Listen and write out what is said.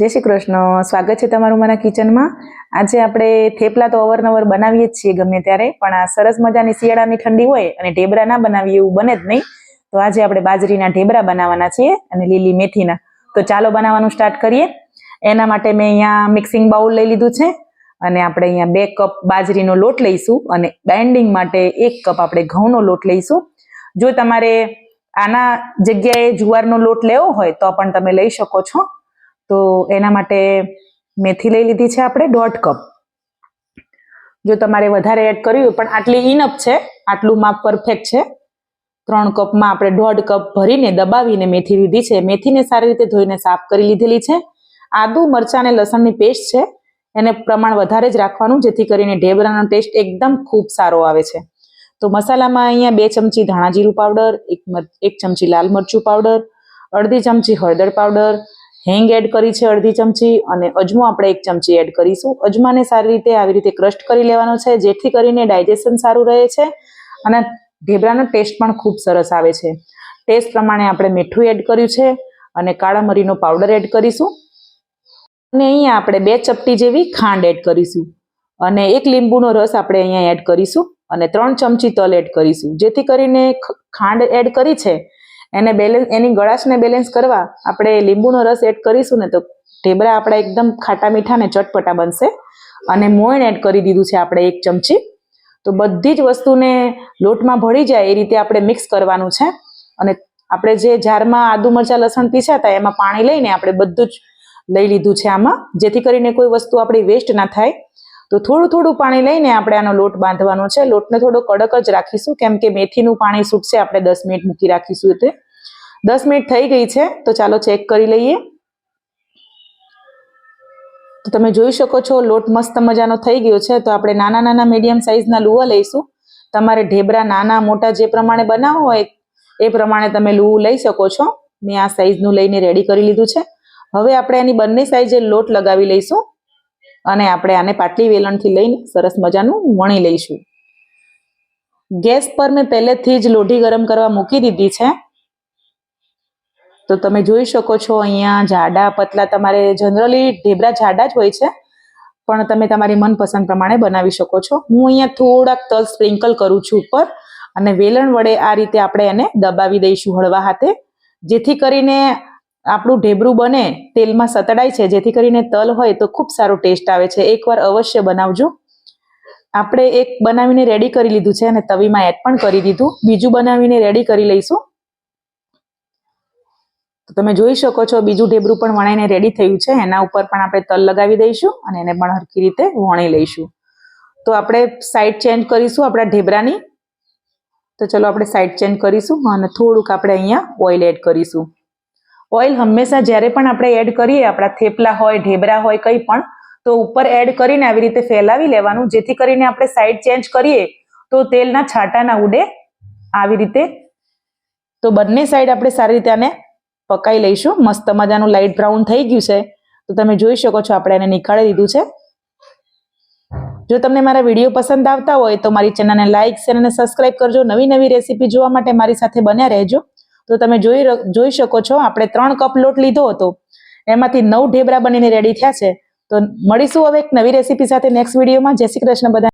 જય શ્રી કૃષ્ણ. સ્વાગત છે તમારું મારા કિચનમાં. આજે આપણે થેપલા તો અવારનવાર બનાવીએ જ છીએ ગમે ત્યારે, પણ આ સરસ મજાની શિયાળાની ઠંડી હોય અને ઢેબરા ના બનાવીએ એવું બને જ નહીં, તો આજે આપણે બાજરીના ઢેબરા બનાવવાના છીએ અને લીલી મેથીના. તો ચાલો બનાવવાનું સ્ટાર્ટ કરીએ. એના માટે મેં અહીંયા મિક્સિંગ બાઉલ લઈ લીધું છે અને આપણે અહીંયા બે કપ બાજરીનો લોટ લઈશું અને બાઇન્ડિંગ માટે એક કપ આપણે ઘઉંનો લોટ લઈશું. જો તમારે આના જગ્યાએ જુવારનો લોટ લેવો હોય તો પણ તમે લઈ શકો છો. તો એના માટે મેથી લઈ લીધી છે આપણે દોઢ કપ. જો તમારે વધારે એડ કરવી હોય પણ આટલી ઇનફ છે, આટલું માપ પરફેક્ટ છે. ત્રણ કપમાં આપણે દોઢ કપ ભરીને દબાવીને મેથી લીધી છે. મેથીને સારી રીતે ધોઈને સાફ કરી લીધેલી છે. આદુ, મરચાં અને લસણની પેસ્ટ છે. એને પ્રમાણ વધારે જ રાખવાનું, જેથી કરીને ઢેબરાનો ટેસ્ટ એકદમ ખૂબ સારો આવે છે. તો મસાલામાં અહીંયા બે ચમચી ધાણા જીરું પાવડર એક એક ચમચી લાલ મરચું પાવડર અડધી ચમચી હળદર પાવડર હેંગ એડ કરી છે અડધી ચમચી અને અજમો આપણે એક ચમચી એડ કરીશું. અજમાને સારી રીતે આવી રીતે ક્રસ્ટ કરી લેવાનો છે, જેથી કરીને ડાયજેશન સારું રહે છે અને ઢેબરાનો ટેસ્ટ પણ ખૂબ સરસ આવે છે. ટેસ્ટ પ્રમાણે આપણે મીઠું એડ કર્યું છે અને કાળા મરીનો પાવડર એડ કરીશું. અને અહીંયા આપણે બે ચપટી જેવી ખાંડ એડ કરીશું. અને એક લીંબુનો રસ આપણે અહીંયા એડ કરીશું અને ત્રણ ચમચી તલ એડ કરીશું, જેથી કરીને ખાંડ એડ કરી છે એને બેલેન્સ એની ગળાશને બેલેન્સ કરવા આપણે લીંબુનો રસ એડ કરીશું ને તો ઢેબરા આપણા એકદમ ખાટા મીઠા ને ચટપટા બનશે. અને મોયણ એડ કરી દીધું છે આપણે એક ચમચી. તો બધી જ વસ્તુને લોટમાં ભળી જાય એ રીતે આપણે મિક્સ કરવાનું છે. અને આપણે જે જારમાં આદુ મરચાં લસણ પીસ્યા હતા એમાં પાણી લઈને આપણે બધું જ લઈ લીધું છે આમાં. જેથી કરીને કોઈ વસ્તુ આપણી વેસ્ટ ના થાય. તો થોડું થોડું પાણી લઈને આપણે આનો લોટ બાંધવાનો છે. લોટને થોડો કડક જ રાખીશું, કેમ કે મેથીનું પાણી છૂટશે આપણે દસ મિનિટ મૂકી રાખીશું એટલે. દસ મિનિટ થઈ ગઈ છે, તો ચાલો ચેક કરી લઈએ. તો તમે જોઈ શકો છો, લોટ મસ્ત મજાનો થઈ ગયો છે. તો આપણે નાના નાના મીડિયમ સાઇઝના લુવા લઈશું. તમારે ઢેબરા નાના મોટા જે પ્રમાણે બનાવવા હોય, એ પ્રમાણે તમે લૂવું લઈ શકો છો. મેં આ સાઈઝનું લઈને રેડી કરી લીધું છે. હવે આપણે એની બંને સાઈઝે લોટ લગાવી લઈશું. અને આપણે આને પાટલી વેલણથી લઈને સરસ મજાનું વણી લઈશું. ગેસ પર મેં પહેલેથી જ લોઢી ગરમ કરવા મૂકી દીધી છે. તો તમે જોઈ શકો છો અહીંયા જાડા, પતલા, તમારે જનરલી ઢેબરા જાડા જ હોય છે, પણ તમે તમારી મનપસંદ પ્રમાણે બનાવી શકો છો. હું અહીંયા થોડાક તલ સ્પ્રિંકલ કરું છું ઉપર, અને વેલણ વડે આ રીતે આપણે એને દબાવી દઈશું હળવા હાથે, જેથી કરીને આપણું ઢેબરું બને, તેલમાં સતડાય છે, જેથી કરીને તલ હોય તો ખૂબ સારો ટેસ્ટ આવે છે. એકવાર અવશ્ય બનાવજો. આપણે એક બનાવીને રેડી કરી લીધું છે અને તવીમાં એડ પણ કરી દીધું. બીજું બનાવીને રેડી કરી લઈશું. તો તમે જોઈ શકો છો, બીજું ઢેબરું પણ વણાઈને રેડી થયું છે. એના ઉપર પણ આપણે તલ લગાવી દઈશું અને એને પણ હરખી રીતે વણી લઈશું. તો આપણે સાઈડ ચેન્જ કરીશું આપણા ઢેબરાની. તો ચલો આપણે સાઈડ ચેન્જ કરીશું અને થોડુંક આપણે અહીંયા ઓઇલ એડ કરીશું. ઓઇલ હંમેશા જ્યારે પણ આપણે એડ કરીએ, આપણા થેપલા હોય, ઢેબરા હોય, કંઈ પણ, તો ઉપર એડ કરીને આવી રીતે ફેલાવી લેવાનું. જેથી કરીને આપણે સાઈડ ચેન્જ કરીએ, તો તેલના છાંટા ના ઉડે આવી રીતે. તો બંને સાઈડ આપણે સારી રીતે આને પકાઈ લઈશું. મસ્ત મજાનું લાઇટ બ્રાઉન થઈ ગયું છે. તો તમે જોઈ શકો છો, આપણે એને નીકાળી દીધું છે. જો તમને મારા વીડિયો પસંદ આવતા હોય, તો મારી ચેનલને લાઇક શેર અને સબસ્ક્રાઇબ કરજો. નવી નવી રેસીપી જોવા માટે મારી સાથે બન્યા રહેજો. તો તમે જોઈ જોઈ શકો છો, આપણે ત્રણ કપ લોટ લીધો હતો. એમાંથી નવ ઢેબરા બનીને રેડી થયા છે. તો મળીશું હવે એક નવી રેસીપી સાથે નેક્સ્ટ વિડીયોમાં જય શ્રી કૃષ્ણ બધા